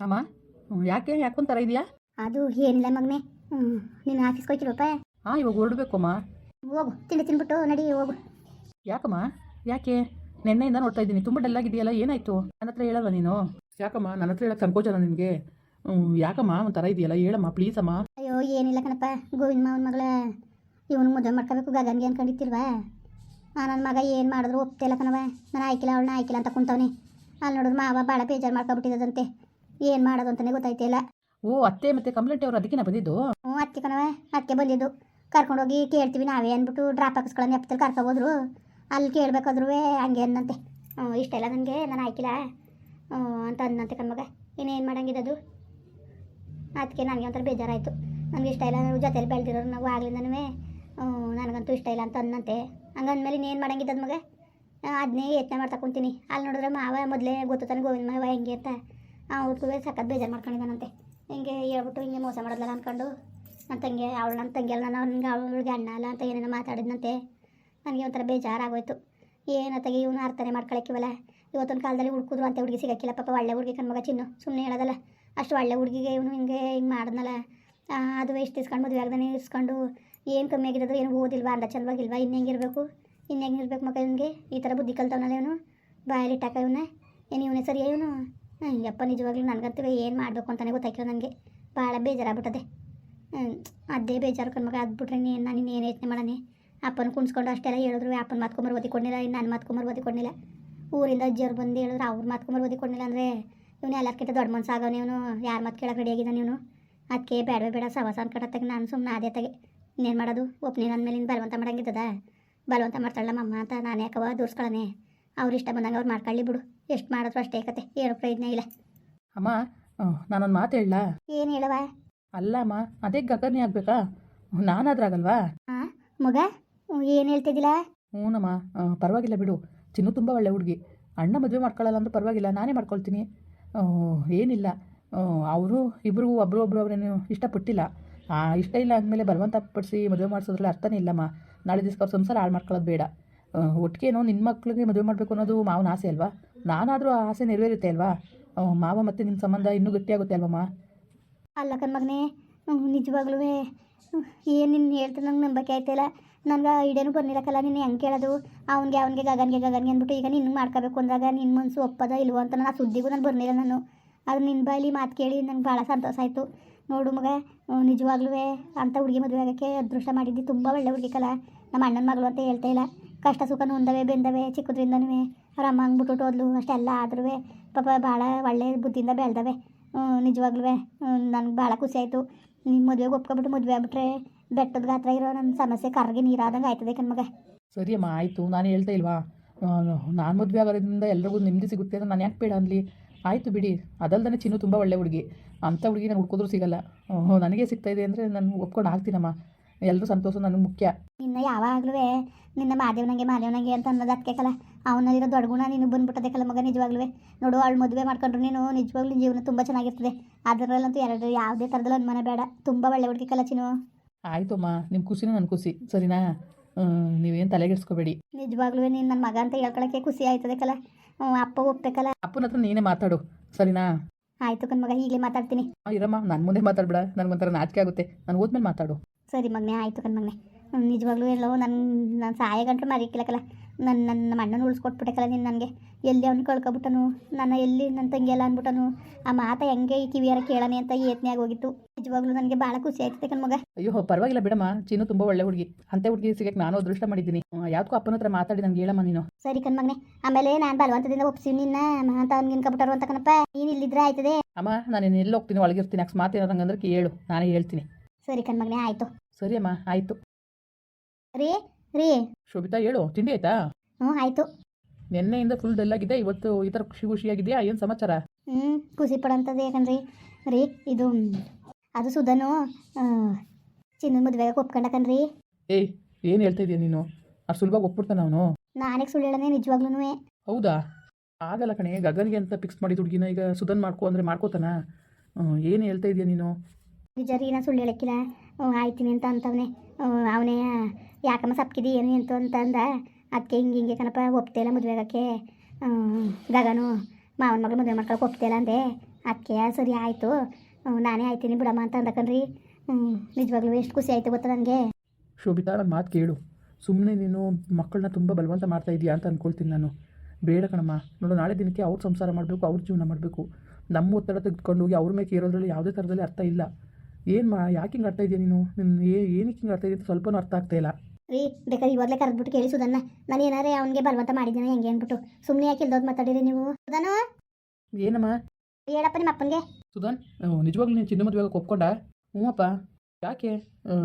ಅಮ್ಮ ಹ್ಮ್, ಯಾಕೆ ಯಾಕೊಂಥರ ಇದೆಯಾ? ಅದು ಏನಿಲ್ಲ ಮಗನೇ. ಹ್ಞೂ ನೀನು ಆಫೀಸ್ಗೆ ಹೋಯ್ತಿರಪ್ಪ ಹಾಂ ಇವಾಗ ಹೊರಡ್ಬೇಕಮ್ಮ ಹೋಗು ತಿಂಡಿ ತಿನ್ಬಿಟ್ಟು ನಡಿ ಹೋಗು. ಯಾಕಮ್ಮ? ಯಾಕೆ? ನಿನ್ನೆಯಿಂದ ನೋಡ್ತಾ ಇದ್ದೀನಿ ತುಂಬ ಡಲ್ಲಾಗಿದೆಯಲ್ಲ ಏನಾಯಿತು? ನನ್ನ ಹತ್ರ ಹೇಳಲ್ಲ ನೀನು? ಯಾಕಮ್ಮ? ನನ್ನ ಹತ್ರ ಹೇಳಕ್ಕೆ ಸಂಕೋಚನ ನಿನಗೆ? ಯಾಕಮ್ಮ? ಒಂಥರ ಇದೆಯಲ್ಲ ಹೇಳಮ್ಮ ಪ್ಲೀಸ್ ಅಮ್ಮ. ಅಯ್ಯೋ ಏನಿಲ್ಲ ಕಣಪ್ಪ ಗೋವಿಂದ ಮಾವನ ಮಗಳ ಇವನು ಮದುವೆ ಮಾಡ್ಕೋಬೇಕು ಗಗನ್ಗೆ ಅನ್ಕೊಂಡಿರ್ತಿಲ್ವಾ? ಆ ನನ್ನ ಮಗ ಏನು ಮಾಡಿದ್ರು ಒಪ್ತಿಲ್ಲ ಕಣವ ನಾನು ಆಯ್ಕಿಲ್ಲ ಅವಳನ್ನ ಆಯ್ಕಿಲ್ಲ ಅಂತ ಕುಂತವನೆ. ಅಲ್ಲಿ ನೋಡಿದ್ರು ಮಾವ ಭಾಳ ಬೇಜಾರು ಮಾಡ್ಕೊಬಿಟ್ಟಿದಂತೆ ಏನು ಮಾಡೋದು ಅಂತಲೇ ಗೊತ್ತಾಯ್ತಿಲ್ಲ. ಓ ಅತ್ತೆ ಮತ್ತೆ ಕಂಪ್ಲೇಂಟ್ ಅವರು ಅದಕ್ಕೆ ಬಂದಿದ್ದು? ಹ್ಞೂ ಅತ್ತೆ ಕಣವೆ ಅದಕ್ಕೆ ಬಂದಿದ್ದು. ಕರ್ಕೊಂಡೋಗಿ ಕೇಳ್ತೀವಿ ನಾವೇ ಅಂದ್ಬಿಟ್ಟು ಡ್ರಾಪ್ ಹಾಕಿಸ್ಕೊಳ್ಳೋ ನೆಪದಲ್ಲಿ ಕರ್ಕೊಬೋದ್ರು ಅಲ್ಲಿ ಕೇಳ್ಬೇಕಾದ್ರೂ ಹಂಗೆ ಅನ್ನಂತೆ. ಹ್ಞೂ ಇಷ್ಟ ಇಲ್ಲ ನನಗೆ ನಾನು ಹಾಕಿಲ್ಲ. ಹ್ಞೂ ಅಂತ ಅನ್ನಂತೆ ಕಣ್ಮಗ. ಇನ್ನೇನು ಮಾಡಂಗಿದ್ದದು ಅದಕ್ಕೆ ನನಗೆ ಒಂಥರ ಬೇಜಾರಾಯಿತು. ನನಗೆ ಇಷ್ಟ ಇಲ್ಲ ನಾವು ಜೊತೆಲಿ ಬೆಳೆದಿರೋರು ನಾವು ಆಗ್ಲಿಂದನೂ ನನಗಂತೂ ಇಷ್ಟ ಇಲ್ಲ ಅಂತ ಅನ್ನಂತೆ. ಹಂಗಂದ್ಮೇಲೆ ಇನ್ನೇನು ಮಾಡಂಗಿದ್ದದ ಮಗ? ಅದನ್ನೇ ಯತ್ನ ಮಾಡ್ತಾ ಕುಂತೀನಿ. ಅಲ್ಲಿ ನೋಡಿದ್ರೆ ಮಾವ ಮೊದಲೇ ಗೊತ್ತು ತಾನೆ ಗೋವಿಂದ ಮಾವ ಹೆಂಗೆ ಅಂತ. ಅವ್ರಿಗೂ ಸಖತ್ ಬೇಜಾರು ಮಾಡ್ಕೊಂಡಿದ್ದಾನಂತೆ. ಹಿಂಗೆ ಹೇಳ್ಬಿಟ್ಟು ಹಿಂಗೆ ಮೋಸ ಮಾಡೋದಲ್ಲ ಅಂದ್ಕೊಂಡು ನನ್ನ ತಂಗಿ ಅವಳು ನನ್ನ ತಂಗಿ ಅಲ್ಲ ನಾನು ನಿಂಗೆ ಅವಳಿಗೆ ಅಣ್ಣ ಅಲ್ಲ ಅಂತ ಏನೇನೋ ಮಾತಾಡಿದ್ನಂತೆ. ನನಗೆ ಒಂಥರ ಬೇಜಾರಾಗೋಯ್ತು. ಏನತ್ತಾಗಿ ಇವನು ಅರ್ಥನೆ ಮಾಡ್ಕೊಳಕ್ಕಿವಲ್ಲ ಇವತ್ತೊಂದು ಕಾಲದಲ್ಲಿ ಹುಡ್ಕಿದ್ರು ಅಂತ ಹುಡುಗಿ ಸಿಗಕ್ಕಿಲ್ಲ ಪಾಪ ಒಳ್ಳೆ ಹುಡುಗಿ ಕಣ್ಮಗ ಚಿನ್ನು. ಸುಮ್ಮನೆ ಹೇಳೋದಲ್ಲ ಅಷ್ಟು ಒಳ್ಳೆ ಹುಡುಗಿಗೆ ಇವನು ಹಿಂಗೆ ಹಿಂಗೆ ಮಾಡಿದ್ನಲ್ಲ. ಆ, ಅದು ಎಷ್ಟು ಇಸ್ಕೊಂಡು ಮದುವೆ ಆಗ್ದಾನೆ ಇಸ್ಕೊಂಡು ಏನು ಕಮ್ಮಿ ಆಗಿರೋದು ಏನು ಓದಿಲ್ವಾ ಅಂದ ಚಂದವಾಗಿಲ್ವಾ ಇನ್ನು ಹೆಂಗಿರ್ಬೇಕು ಇನ್ನು ಹೆಂಗಿರ್ಬೇಕು ಮಗ ಇವನಿಗೆ? ಈ ಥರ ಬುದ್ಧಿ ಕಲ್ತವನಲ್ಲ ಇವನು. ಬಾಯಲ್ಲಿ ಇಟ್ಟಾಕ ಇವನ್ನ ಏನು ಇವನೇ ಸರಿ ಇವನು? ಯಪ್ಪ ನಿಜವಾಗ್ಲೂ ನನಗಂತೂ ಏನು ಮಾಡಬೇಕು ಅಂತಲೇ ಗೊತ್ತಾಗಿಲ್ಲ ನನಗೆ ಭಾಳ ಬೇಜಾರಾಗ್ಬಿಟ್ಟದೆ. ಅದೇ ಬೇಜಾರು ಕಣ್ಮಗ ಅದ್ಬಿಟ್ರೆ ನೀನು ನಾನು ಇನ್ನೇನು ಯೋಚನೆ ಮಾಡೋಣ? ಅಪ್ಪನ ಕುಣಿಸ್ಕೊಂಡು ಅಷ್ಟೆಲ್ಲ ಹೇಳಿದ್ರು ಅಪ್ಪನ ಮಾತ್ಕೊಂಬರ್ ಓದಿಕೊಂಡಿಲ್ಲ ಇನ್ನು ನನ್ನ ಮಾತ್ಕೊಂಬರ್ ಓದಿಕೊಂಡಿಲ್ಲ ಊರಿಂದ ಅಜ್ಜಿಯವ್ರು ಬಂದು ಹೇಳಿದ್ರು, ಅವ್ರ ಮಾತ್ಕೊಂಬರ್ ಓದಿಕೊಂಡಿಲ್ಲ ಅಂದರೆ ಇವನು ಎಲ್ಲಕ್ಕಿಂತ ದೊಡ್ಡ ಮನ್ಸು ಆಗೋನು ಇವನು. ಯಾರ ಮಾತು ಕೇಳಕ್ಕೆ ರೆಡಿಯಾಗಿದ್ದಾನೆ ನೀನು ಅದಕ್ಕೆ ಬೇಡವೇ ಬೇಡ, ಸವಾಸ ಅನ್ಕಟ್ಟತ್ತಾಗ ನಾನು ಸುಮ್ಮನೆ ಅದೇ ತಗೆ ಇನ್ನೇನು ಮಾಡೋದು? ಒಪ್ನಿ ನನ್ನ ಮೇಲಿಂದ ಬಲವಂತ ಮಾಡಂಗಿದ್ದದ? ಬಲವಂತ ಮಾಡ್ತಾಳಮ್ಮ ಅಂತ, ನಾನು ಯಾಕವ ದೂರ್ಸ್ಕೊಳ್ಳೆ ಅವ್ರು ಇಷ್ಟ ಬಂದಂಗೆ ಅವ್ರು ಮಾಡ್ಕೊಳ್ಳಿ ಬಿಡು. ಎಷ್ಟು ಮಾಡಿದ್ರು ಅಷ್ಟೇ ಕತೆ ಏನು ಪ್ರಯೋಜನ ಇಲ್ಲ. ಅಮ್ಮ ನಾನೊಂದು ಮಾತು ಹೇಳಲಾ? ಏನು ಹೇಳವ ಅಲ್ಲ ಅಮ್ಮ ಅದೇ ಗಗನೇ ಆಗ್ಬೇಕಾ? ನಾನಾದ್ರಾಗಲ್ವಾ? ಹಾಂ ಮಗ ಏನು ಹೇಳ್ತಿದ್ದಿಲ್ಲ? ಹ್ಞೂನಮ್ಮ ಪರವಾಗಿಲ್ಲ ಬಿಡು. ಚಿನ್ನು ತುಂಬ ಒಳ್ಳೆ ಹುಡುಗಿ. ಅಣ್ಣ ಮದುವೆ ಮಾಡ್ಕೊಳ್ಳಲ್ಲ ಅಂದ್ರೆ ಪರವಾಗಿಲ್ಲ ನಾನೇ ಮಾಡ್ಕೊಳ್ತೀನಿ. ಏನಿಲ್ಲ. ಅವರು ಇಬ್ಬರು ಒಬ್ರು ಒಬ್ಬರು ಅವ್ರೇನು ಇಷ್ಟಪಟ್ಟಿಲ್ಲ. ಆ, ಇಷ್ಟ ಇಲ್ಲ ಅಂದಮೇಲೆ ಬಲವಂತ ಪಡಿಸಿ ಮದುವೆ ಮಾಡಿಸೋದ್ರಲ್ಲಿ ಅರ್ಥನೇ ಇಲ್ಲಮ್ಮ. ನಾಳೆ ದಿವಸ ಅವ್ರ ಸಂಸಾರ ಹಾಳು ಮಾಡ್ಕೊಳ್ಳೋದು ಬೇಡ. ಒಟ್ಟಿಗೆ ಏನೋ ನಿನ್ನ ಮಕ್ಳಿಗೆ ಮದುವೆ ಮಾಡಬೇಕು ಅನ್ನೋದು ಮಾವನ ಆಸೆ ಅಲ್ವಾ? ನಾನಾದರೂ ಆ ಆಸೆ ನೆರವೇರುತ್ತೆ ಅಲ್ವಾ? ಮಾವ ಮತ್ತು ನಿಮ್ಮ ಸಂಬಂಧ ಇನ್ನೂ ಗಟ್ಟಿಯಾಗುತ್ತೆ ಅಲ್ವಮ್ಮ ಅಲ್ಲ ಕಣ್ಮಗನೇ ನಿಜವಾಗ್ಲೂ ಏನು ನಿನ್ನ ಹೇಳ್ತಾರೆ ನಂಗೆ ನಂಬಕ್ಕೆ ಆಯ್ತಿಲ್ಲ ನನಗೆ ಇಡೇನು ಬಂದಿರಕ್ಕಲ್ಲ ನೀನು ಹೆಂಗೆ ಕೇಳೋದು? ಅವ್ನಿಗೆ, ಅವನಿಗೆ ಗಗನ್ಗೆ ಗಗನ್ಗೆ ಅಂದ್ಬಿಟ್ಟು ಈಗ ನಿನ್ನ ಮಾಡ್ಕೋಬೇಕು ಅಂದಾಗ ನಿನ್ನ ಮನಸ್ಸು ಒಪ್ಪದ ಇಲ್ವೋ ಅಂತ ನಾನು ಆ ಸುದ್ದಿಗೂ ನಾನು ಬರ್ನಿಲ್ಲ ನಾನು. ಅದು ನಿನ್ನ ಬಾಯಲ್ಲಿ ಮಾತು ಕೇಳಿ ನಂಗೆ ಭಾಳ ಸಂತೋಷ ಆಯಿತು. ನೋಡು ಮಗ ನಿಜವಾಗ್ಲೂ ಅಂಥ ಹುಡುಗಿ ಮದುವೆ ಆಗೋಕ್ಕೆ ಅದೃಷ್ಟ ಮಾಡಿದ್ದು ತುಂಬ ಒಳ್ಳೆ ಹುಡುಗಿ ಕಲ. ನಮ್ಮ ಅಣ್ಣನ ಮಗಳು ಅಂತ ಹೇಳ್ತಾ ಇಲ್ಲ. ಕಷ್ಟ ಸುಖ ನೊಂದವೆ, ಬೆಂದವೆ ಚಿಕ್ಕದ್ರಿಂದನೂ ಅಮ್ಮ ಹಂಗ್ಬಿಟ್ಟು ಹೋದ್ಲು ಅಷ್ಟೆಲ್ಲ ಆದ್ರೂ ಪಾಪ ಭಾಳ ಒಳ್ಳೆ ಬುದ್ಧಿಯಿಂದ ಬೆಳೆದವೆ. ನಿಜವಾಗ್ಲೂ ನನಗೆ ಭಾಳ ಖುಷಿ ಆಯಿತು. ನಿಮ್ಮ ಮದುವೆಗೆ ಒಪ್ಕೊಬಿಟ್ಟು ಮದುವೆ ಆಗ್ಬಿಟ್ರೆ ಬೆಟ್ಟದ ಗಾತ್ರ ಇರೋ ನನ್ನ ಸಮಸ್ಯೆ ಕರ್ಗೆ ನೀರಾದಂಗೆ ಆಯ್ತದೆ ಕಣ್ಮಗ ಸರಿ ಅಮ್ಮ, ಆಯಿತು. ನಾನು ಹೇಳ್ತಾ ಇಲ್ವಾ? ನಾನು ಮದುವೆ ಆಗೋದ್ರಿಂದ ಎಲ್ರಿಗೂ ನೆಮ್ಮದಿ ಸಿಗುತ್ತೆ ಅಂತ ನಾನು ಯಾಕೆ ಬೇಡ ಅನ್ಲಿ? ಆಯಿತು ಬಿಡಿ. ಅದಲ್ದೇ ಚಿನ್ನು ತುಂಬ ಒಳ್ಳೆ ಹುಡುಗಿ. ಅಂಥ ಹುಡುಗಿ ನಾನು ಹುಡ್ಕೋದ್ರೂ ಸಿಗಲ್ಲ. ನನಗೆ ಸಿಗ್ತಾಯಿದೆ ಅಂದರೆ ನಾನು ಒಪ್ಕೊಂಡು ಆಗ್ತೀನಮ್ಮ ಎಲ್ಲರೂ ಸಂತೋಷ ನನಗೆ ಮುಖ್ಯ. ನಿನ್ನ ಯಾವಾಗಲೂ ನಿನ್ನ ಮಾದೇವನಂಗೆ ಮಾದೇವನಂಗೆ ಅಂತ ಅನ್ನೋದು ಅದಕ್ಕೆ ಕಲ. ಅವನಲ್ಲಿರೋ ದೊಡ್ಡ ಗುಣ ನೀನು ಬಂದ್ಬಿಟ್ಟದೆ ಕಲ ಮಗ ನಿಜವಾಗ್ಲೂ ನೋಡು ಅವಳು ಮದುವೆ ಮಾಡ್ಕೊಂಡ್ರು ನೀನು ನಿಜವಾಗ್ಲೂ ಜೀವನ ತುಂಬ ಚೆನ್ನಾಗಿರ್ತದೆ. ಅದರಲ್ಲಂತೂ ಎರಡು ಯಾವುದೇ ಥರದಲ್ಲಿ ಅನುಮಾನ ಬೇಡ. ತುಂಬ ಒಳ್ಳೆ ಹುಡುಗಿ ಕಲ ಚಿನ್ನು. ಆಯ್ತಮ್ಮ ನಿಮ್ಮ ಖುಷಿನೂ ನನ್ನ ಖುಷಿ. ಸರಿನಾ? ನೀವೇನು ತಲೆಗೆಡಿಸ್ಕೋಬೇಡಿ. ನಿಜವಾಗ್ಲೂ ನೀನು ನನ್ನ ಮಗ ಅಂತ ಹೇಳ್ಕೊಳಕ್ಕೆ ಖುಷಿ ಆಯ್ತದೆ ಕಲ. ಅಪ್ಪ ಒಪ್ಬೇಕಲ್ಲ ಅಪ್ಪನ ಹತ್ರ ನೀನೇ ಮಾತಾಡು. ಸರಿನಾ? ಆಯ್ತು ಕಣ್ಮಗ ಈಗಲೇ ಮಾತಾಡ್ತೀನಿ. ಇರಮ್ಮ ನನ್ನ ಮುಂದೆ ಮಾತಾಡ್ಬೇಡ. ನನಗೊಂಥರ ನಾಚಿಕೆ ಆಗುತ್ತೆ. ನಾನು ಹೋದ್ಮೇಲೆ ಮಾತಾಡು. ಸರಿ ಮಗನೆ ಆಯಿತು ಕಣ್ಮಗನೆ ನಿಜವಾಗ್ಲೂ ಎಲ್ಲೋ ನನ್ನ ನನ್ನ ಸಹಾಯ ಗಂಟು ಮರಿಕಿಲ್ಲಕಲ್ಲ ನನ್ನ ನನ್ನ ನಮ್ಮ ಅಣ್ಣನ ಉಳಿಸ್ಕೊಟ್ಬಿಟ್ಟೆಕಲ್ಲ ನೀನು ನನಗೆ. ಎಲ್ಲಿ ಅವ್ನು ಕಳ್ಕೊಬಿಟ್ಟನು? ನನ್ನ ಎಲ್ಲಿ ನನ್ನ ತಂಗಿ ಎಲ್ಲ ಅಂದ್ಬಿಟ್ಟನು ಆ ಮಾತ ಹೆಂಗೆ ಈ ಕಿವಿಯಾರ ಕೇಳನೆ ಅಂತ ಯತ್ನೆ ಆಗೋಗಿತ್ತು ನಿಜವಾಗ್ಲೂ ನನಗೆ ಭಾಳ ಖುಷಿ ಆಯ್ತದೆ ಕಣ್ಮಗ ಅಯ್ಯೋ ಪರವಾಗಿಲ್ಲ ಬಿಡಮ್ಮ. ಚೀನು ತುಂಬ ಒಳ್ಳೆ ಹುಡುಗಿ. ಅಂತೆ ಹುಡುಗಿ ಸಿಗಕ್ಕೆ ನಾನು ಅದೃಷ್ಟ ಮಾಡಿದ್ದೀನಿ. ಯಾವ್ದಕ್ಕೂ ಅಪ್ಪನ ಹತ್ರ ಮಾತಾಡಿ ನನಗೆ ಹೇಳಮ್ಮ ನೀನು. ಸರಿ ಕಣ್ಮಗನೆ ಆಮೇಲೆ ನಾನು ಬಲವಂತದಿಂದ ಒಪ್ಸಿ ನಿನ್ನ ಅಂತ ಅವ್ನಿಗೆ ಕಬಿಟ್ಟರು ಅಂತ ಕಣಪ್ಪ. ನೀನು ಇಲ್ಲಿದ್ರೆ ಆಯ್ತದೆ. ಅಮ್ಮ ನಾನು ಎಲ್ಲಿ ಹೋಗ್ತೀನಿ ಒಳಗಿರ್ತೀನಿ. ಅಕಸ್ಮಾತ್ ಏನಾರು ಹಂಗಂದ್ರೆ ಹೇಳು ನಾನೇ ಹೇಳ್ತೀನಿ. ಸರಿ ಕಣ್ಮಗನೆ ಆಯಿತು. ಸರಿ ಅಮ್ಮ ಆಯಿತು. ರೀ ರೀ. ಶೋಭಿತಾ ಹೇಳು ತಿಂಡಿ ಆಯ್ತಾ? ಹ್ಞೂ ಆಯಿತು. ನಿನ್ನೆಯಿಂದ ಫುಲ್ ಡಲ್ ಆಗಿದೆ ಇವತ್ತು ಈ ಥರ ಖುಷಿ ಖುಷಿಯಾಗಿದೆಯಾ ಏನು ಸಮಾಚಾರ? ಹ್ಞೂ ಖುಷಿ ಪಡೋಂಥದ್ದು ಯಾಕಂದ್ರಿ ರೀ ಇದು ಅದು ಸುಧನು ಚಿನ್ನ ಮದುವೆಗೆ ಒಪ್ಕೊಂಡಕನ್ರಿ ಏಯ್ ಏನು ಹೇಳ್ತಾ ಇದೀಯ ನೀನು? ಅಷ್ಟು ಸುಲಭವಾಗಿ ಒಪ್ಬಿಡ್ತಾನೆ ಅವನು. ನಾನೇ ಸುಳ್ಳು ಹೇಳನೆ ನಿಜವಾಗ್ಲೂ ಹೌದಾ? ಆಗಲ್ಲ ಕಣೆ ಗಗನ್ಗೆ ಅಂತ ಫಿಕ್ಸ್ ಮಾಡಿದ ಹುಡುಗಿನ ಈಗ ಸುಧನ್ ಮಾಡ್ಕೊ ಅಂದರೆ ಮಾಡ್ಕೋತಾನ? ಏನು ಹೇಳ್ತಾ ಇದೀಯ ನೀನು? ನಿಜ ರೀ, ನಾ ಸುಳ್ಳು ಹೇಳಕ್ಕಿಲ್ಲ. ಆಯ್ತೀನಿ ಅಂತ ಅಂತವನೆ. ಅವನೇ, ಯಾಕಮ್ಮ ಸಪ್ಕಿದಿ, ಏನು ಎಂತು ಅಂತ ಅಂದ. ಅದಕ್ಕೆ ಹಿಂಗೆ ಹಿಂಗೆ ಕಣಪ್ಪ, ಒಪ್ತೇ ಇಲ್ಲ ಮದುವೆ ಆಗೋಕ್ಕೆ. ಗಗನು, ಮಾವನ ಮಗಳು ಮದುವೆ ಮಾಡ್ಕೊಳಕ್ಕೆ ಒಪ್ತೇ ಇಲ್ಲ ಅಂದೆ. ಅದಕ್ಕೆ ಸರಿ ಆಯಿತು. ನಾನೇ ಆಯ್ತೀನಿ ಬಿಡಮ್ಮ ಅಂತ ಅಂದಕನ್ರಿ ಕಣ್ರಿ ನಿಜವಾಗ್ಲೂ ಎಷ್ಟು ಖುಷಿ ಆಯಿತು ಗೊತ್ತಾ ನನಗೆ ಶೋಭಿತಾ ನನ್ನ ಮಾತು ಕೇಳು. ಸುಮ್ಮನೆ ನೀನು ಮಕ್ಕಳನ್ನ ತುಂಬ ಬಲವಂತ ಮಾಡ್ತಾ ಇದೀಯಾ ಅಂತ ಅಂದ್ಕೊಳ್ತೀನಿ ನಾನು. ಬೇಡ ಕಣಮ್ಮ. ನೋಡು, ನಾಳೆ ದಿನಕ್ಕೆ ಅವ್ರ ಸಂಸಾರ ಮಾಡಬೇಕು, ಅವ್ರ ಜೀವನ ಮಾಡಬೇಕು. ನಮ್ಮ ಒತ್ತಡ ತೆಗೆದುಕೊಂಡು ಹೋಗಿ ಅವ್ರ ಮೇಲೆ ಕೇರೋದ್ರಲ್ಲಿ ಯಾವುದೇ ಥರದಲ್ಲಿ ಅರ್ಥ ಇಲ್ಲ. ಏನು ಮಾ ಯಾಕೆ ಹಿಂಗೆ ಆಡ್ತಾ ಇದೆಯಾ ನೀನು? ನಿನ್ನ ಏನಕ್ಕೆ ಹಿಂಗೆ ಆಡ್ತಾ ಇದೆಯಾ ಸ್ವಲ್ಪ ಸ್ವಲ್ಪನೂ ಅರ್ಥ ಆಗ್ತಾ ಇಲ್ಲ. ರೀ ಬೇಕಾದ್ರೆ ಇವಾಗಲೇ ಕರೆದ್ಬಿಟ್ಟು ಕೇಳಿ ಸುಧನ್ನ ನಾನು ಏನಾರೇ ಅವನಿಗೆ ಬಲವಂತ ಮಾಡಿದ್ದೀನಿ ಹೆಂಗೆ ಅಂದ್ಬಿಟ್ಟು. ಸುಮ್ಮನೆ ಯಾಕೆ ಇಲ್ದೋದು ಮಾತಾಡಿರಿ ನೀವು? ಸುಧಾನು ಏನಮ್ಮ? ಹೇಳಪ್ಪ ನಿಮ್ಮ ಅಪ್ಪನಿಗೆ. ಸುಧಾನ್ ನಿಜವಾಗ್ಲೂ ನೀನು ಚಿನ್ನ ಮದುವೆ ಒಪ್ಕೊಂಡ? ಹ್ಞೂ ಅಪ್ಪ ಯಾಕೆ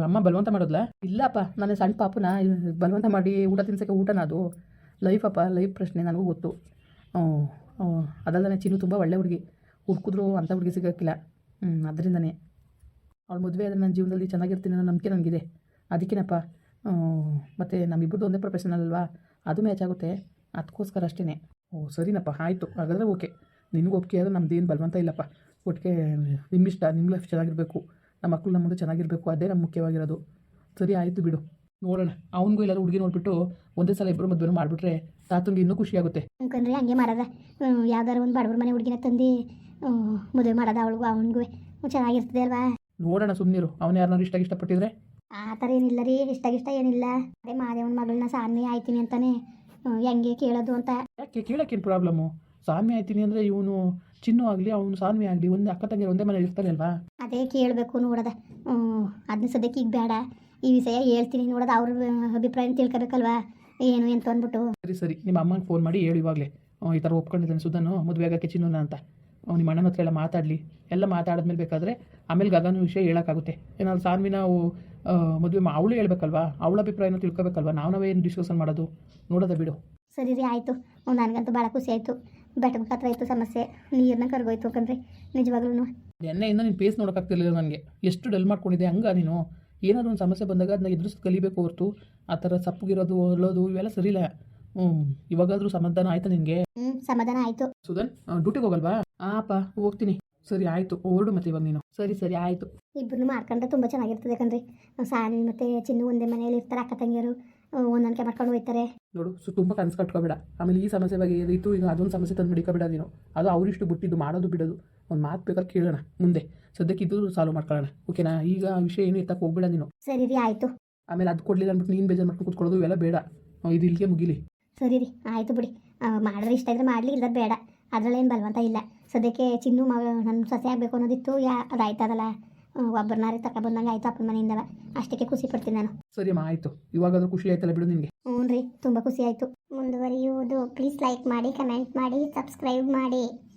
ಅಮ್ಮ ಬಲವಂತ ಮಾಡೋದ್ಲ? ಇಲ್ಲಪ್ಪ ನಾನು ಸಣ್ಣ ಪಾಪನ ಬಲವಂತ ಮಾಡಿ ಊಟ ತಿನ್ಸೋಕ್ಕೆ ಊಟನ ಅದು? ಲೈಫ್ ಅಪ್ಪ ಲೈಫ್ ಪ್ರಶ್ನೆ ನನಗೂ ಗೊತ್ತು. ಅದಲ್ಲದೆ ಚಿನ್ನು ತುಂಬ ಒಳ್ಳೆ ಹುಡುಗಿ. ಹುಡ್ಕಿದ್ರು ಅಂಥ ಹುಡುಗಿ ಸಿಗೋಕ್ಕಿಲ್ಲ. ಹ್ಞೂ ಅದರಿಂದನೇ. ಅವಳು ಮದುವೆ ಆದರೆ ನನ್ನ ಜೀವನದಲ್ಲಿ ಚೆನ್ನಾಗಿರ್ತೀನಿ ಅನ್ನೋ ನಂಬಿಕೆ ನನಗಿದೆ. ಅದಕ್ಕೇನಪ್ಪ ಮತ್ತು ನಮ್ಮಿಬ್ಬರದ್ದು ಒಂದೇ ಪ್ರೊಫೆಷನಲ್ ಅಲ್ವಾ? ಅದು ಮ್ಯಾಚ್ ಆಗುತ್ತೆ. ಅದಕ್ಕೋಸ್ಕರ ಅಷ್ಟೇ ಓ, ಸರಿನಪ್ಪ. ಆಯಿತು. ಹಾಗಾದರೆ ಓಕೆ ನಿನಗೂ ಒಪ್ಪಿಗೆ ಆದರೆ ನಮ್ಮದೇನು ಬಲವಂತ ಇಲ್ಲಪ್ಪ. ಒಟ್ಟಿಗೆ ನಿಮ್ಮಿಷ್ಟ ನಿಮ್ಮ ಲೈಫ್ ಚೆನ್ನಾಗಿರಬೇಕು. ನಮ್ಮ ಮಕ್ಕಳು ನಮ್ಮ ಮುಂದೆ ಚೆನ್ನಾಗಿರಬೇಕು. ಅದೇ ನಮ್ಮ ಮುಖ್ಯವಾಗಿರೋದು. ಸರಿ, ಆಯಿತು ಬಿಡು. ನೋಡೋಣ. ಅವನಿಗೂ ಎಲ್ಲರೂ ಹುಡುಗಿ ನೋಡಿಬಿಟ್ಟು ಒಂದೇ ಸಲ ಇಬ್ಬರು ಮದುವೆ ಮಾಡಿಬಿಟ್ರೆ ತಾತನಿಗೆ ಇನ್ನೂ ಖುಷಿಯಾಗುತ್ತೆ ಅನ್ಕೊಂಡ್ರೆ ಹಂಗೆ ಮಾಡೋದ. ಯಾವ್ದಾರು ಒಂದು ಬಡವ್ರ ಮನೆ ಹುಡುಗಿನ ತಂದು ಮದುವೆ ಮಾಡೋದ ಅವಳಿಗೂ ಅವನಿಗೂ ಚೆನ್ನಾಗಿರ್ತದೆ ಅಲ್ವಾ? ನೋಡೋಣ ಸುಮ್ಮನಿರು ಅವನು ಯಾರನ್ನಾರು ಇಷ್ಟ ಇಷ್ಟಪಟ್ಟಿದ್ರೆ? ಆ ಥರ ಏನಿಲ್ಲ ರೀ. ಇಷ್ಟ ಇಷ್ಟ ಏನಿಲ್ಲ. ಅದೇ ಮಾದೇವನ ಮಗಳನ್ನ ಸಾನ್ವಿ ಆಯ್ತೀನಿ ಅಂತಾನೆ ಹೆಂಗೆ ಕೇಳೋದು ಅಂತ. ಯಾಕೆ? ಕೇಳೋಕ್ಕೇನು ಪ್ರಾಬ್ಲಮ್ಮು ಸಾನ್ವಿ ಆಯ್ತೀನಿ ಅಂದ್ರೆ ಇವನು ಚಿನ್ನು ಆಗಲಿ ಅವನು ಸಾನ್ವಿ ಆಗಲಿ ಒಂದೇ ಅಕ್ಕ ತಂಗಿರು ಒಂದೇ ಮನೇಲಿ ಇರ್ತಾರೆ ಅಲ್ವಾ? ಅದೇ ಕೇಳಬೇಕು ನೋಡದ. ಅದನ್ನ ಸದ್ಯಕ್ಕೆ ಈಗ ಬೇಡ. ಈ ವಿಷಯ ಹೇಳ್ತೀನಿ ನೋಡೋದು. ಅವ್ರ ಅಭಿಪ್ರಾಯ ತಿಳ್ಕೊಬೇಕಲ್ವಾ? ಏನು ಅಂತ ಅಂದ್ಬಿಟ್ಟು. ಸರಿ ಸರಿ. ನಿಮ್ಮ ಅಮ್ಮನ ಫೋನ್ ಮಾಡಿ ಹೇಳು ಇವಾಗಲೇ. ಈ ಥರ ಒಪ್ಕೊಂಡಿದ್ದಾನೆ ಸುಧನು. ಮದುವೆ ಆಗೋಕ್ಕೆ ಚಿನ್ನೋನ ಅಂತ. ಅವ್ನು ನಿಮ್ಮ ಅಣ್ಣನ ಹತ್ರ ಎಲ್ಲ ಮಾತಾಡಲಿ ಎಲ್ಲ ಮಾತಾಡಿದ್ಮೇಲೆ ಬೇಕಾದರೆ ಆಮೇಲೆ ಗಗನ ವಿಷಯ ಹೇಳೋಕ್ಕಾಗುತ್ತೆ. ಏನಾದ್ರು ಸಾನ್ವಿನ ಮದುವೆ ಅವಳು ಹೇಳ್ಬೇಕಲ್ವಾ? ಅವಳ ಅಭಿಪ್ರಾಯನ ತಿಳ್ಕೊಬೇಕಲ್ವಾ? ನಾವು ನಾವೇನು ಡಿಸ್ಕಷನ್ ಮಾಡೋದು? ನೋಡೋದ ಬಿಡು. ಸರಿ ರೀ ಆಯಿತು. ನನಗಂತೂ ಭಾಳ ಖುಷಿ ಆಯಿತು. ಬೆಟ್ಟದ ಹತ್ರ ಇತ್ತು ಸಮಸ್ಯೆ. ನೀರನ್ನ ಕರ್ಗೋಯ್ತು ಕಣ್ರಿ. ನಿಜವಾಗ್ಲೂ ಎಣ್ಣೆಯಿಂದ ನೀನು ಪೇಸ್ ನೋಡೋಕ್ಕಾಗ್ತಿರ್ಲಿಲ್ಲ ನನಗೆ. ಎಷ್ಟು ಡಲ್ ಮಾಡ್ಕೊಂಡಿದ್ದೆ? ಹಂಗ ನೀನು? ಏನಾದರೂ ಒಂದು ಸಮಸ್ಯೆ ಬಂದಾಗ ಅದನ್ನ ಎದುರಿಸಿ ಕಲಿಬೇಕು ಹೊರತು. ಆ ಥರ ಸಪ್ಪಗಿರೋದು ಹೊರಳೋದು ಇವೆಲ್ಲ ಸರಿಯಿಲ್ಲ. ಹ್ಞೂ ಇವಾಗಾದರೂ ಸಮಾಧಾನ ಆಯ್ತಾ ನಿನಗೆ? ಹ್ಮ್ ಸಮಾಧಾನ ಆಯ್ತು. ಸುಧನ್ ಡ್ಯೂಟಿಗೆ ಹೋಗಲ್ವಾ? ಆಪ ಹೋಗ್ತೀನಿ. ಸರಿ ಆಯ್ತು ಹೊರಡು ಮತ್ತೆ ಇವಾಗ ನೀನು. ಸರಿ ಸರಿ ಆಯ್ತು. ಇಬ್ಬರನ್ನು ಮಾಡ್ಕೊಂಡ್ರೆ ತುಂಬ ಚೆನ್ನಾಗಿರ್ತದೆ ಕಣ್ರಿ. ಸಾನಿ ಮತ್ತೆ ಚಿನ್ನು ಒಂದೇ ಮನೆಯಲ್ಲಿ ಇರ್ತಾರೆ ಅಕ್ಕ ತಂಗಿಯರು. ಹೊಂದಾಣಿಕೆ ಮಾಡ್ಕೊಂಡು ಹೋಗ್ತಾರೆ. ನೋಡು ಸು ತುಂಬ ಕನ್ಸು ಕಟ್ಕೋಬೇಡ. ಆಮೇಲೆ ಈ ಸಮಸ್ಯೆ ಬಗ್ಗೆ ಏನಿತ್ತು ಈಗ ಅದೊಂದು ಸಮಸ್ಯೆ ತಂದು ಬಿಡಿಕೋಬೇಡ ನೀನು. ಅದು ಅವರಿಷ್ಟು ಬಿಟ್ಟಿದ್ದು ಮಾಡೋದು ಬಿಡೋದು. ಒಂದು ಮಾತು ಬೇಕಾದ್ರೆ ಕೇಳೋಣ ಮುಂದೆ. ಸದ್ಯಕ್ಕೆ ಇದು ಸಾಲ್ವ್ ಮಾಡ್ಕೊಳ್ಳೋಣ ಓಕೆನಾ ಈಗ ಆ ವಿಷಯ ಏನು ಎತ್ತಕ್ಕೆ ಹೋಗ್ಬೇಡ ನೀನು. ಸರಿ ರೀ ಆಯಿತು. ಆಮೇಲೆ ಅದು ಕೊಡಲಿಲ್ಲ ಅಂದ್ಬಿಟ್ಟು ನೀನು ಬೇಜಾರು ಮಾಡ್ಕೊಂಡು ಕೂತ್ಕೊಳ್ಳೋದು ಇವೆಲ್ಲ ಬೇಡ. ಇದು ಇಲ್ಲಿಗೆ ಮುಗಿಲಿ. ಸರಿ ರೀ ಆಯಿತು ಬಿಡಿ. ಆ, ಮಾಡಿದ್ರೆ ಇಷ್ಟ ಇದ್ರೆ ಮಾಡಲಿ ಇಲ್ಲದ ಬೇಡ. ಅದರಲ್ಲೇನು ಬಲವಂತ ಇಲ್ಲ. ಸದ್ಯಕ್ಕೆ ಚಿನ್ನು ಮಗ ನನ್ನ ಸೊಸೆ ಆಗಬೇಕು ಅನ್ನೋದಿತ್ತು ಯಾ ಅದಾಯ್ತದಲ್ಲ ಒಬ್ಬರನ್ನಾರಿ ತಗೊಬಂದಂಗೆ ಆಯಿತು ಅಪ್ಪನ ಮನೆಯಿಂದವ. ಅಷ್ಟಕ್ಕೆ ಖುಷಿ ಪಡ್ತೀನಿ ನಾನು. ಸರಿ ಆಯಿತು. ಇವಾಗಾದ್ರೂ ಖುಷಿ ಆಯ್ತಲ್ಲ ಬಿಡು ನಿಮಗೆ ಹ್ಞೂ ರೀ ತುಂಬ ಖುಷಿ ಆಯಿತು. ಮುಂದುವರಿಯುವುದು. ಪ್ಲೀಸ್ ಲೈಕ್ ಮಾಡಿ ಕಮೆಂಟ್ ಮಾಡಿ ಸಬ್ಸ್ಕ್ರೈಬ್ ಮಾಡಿ.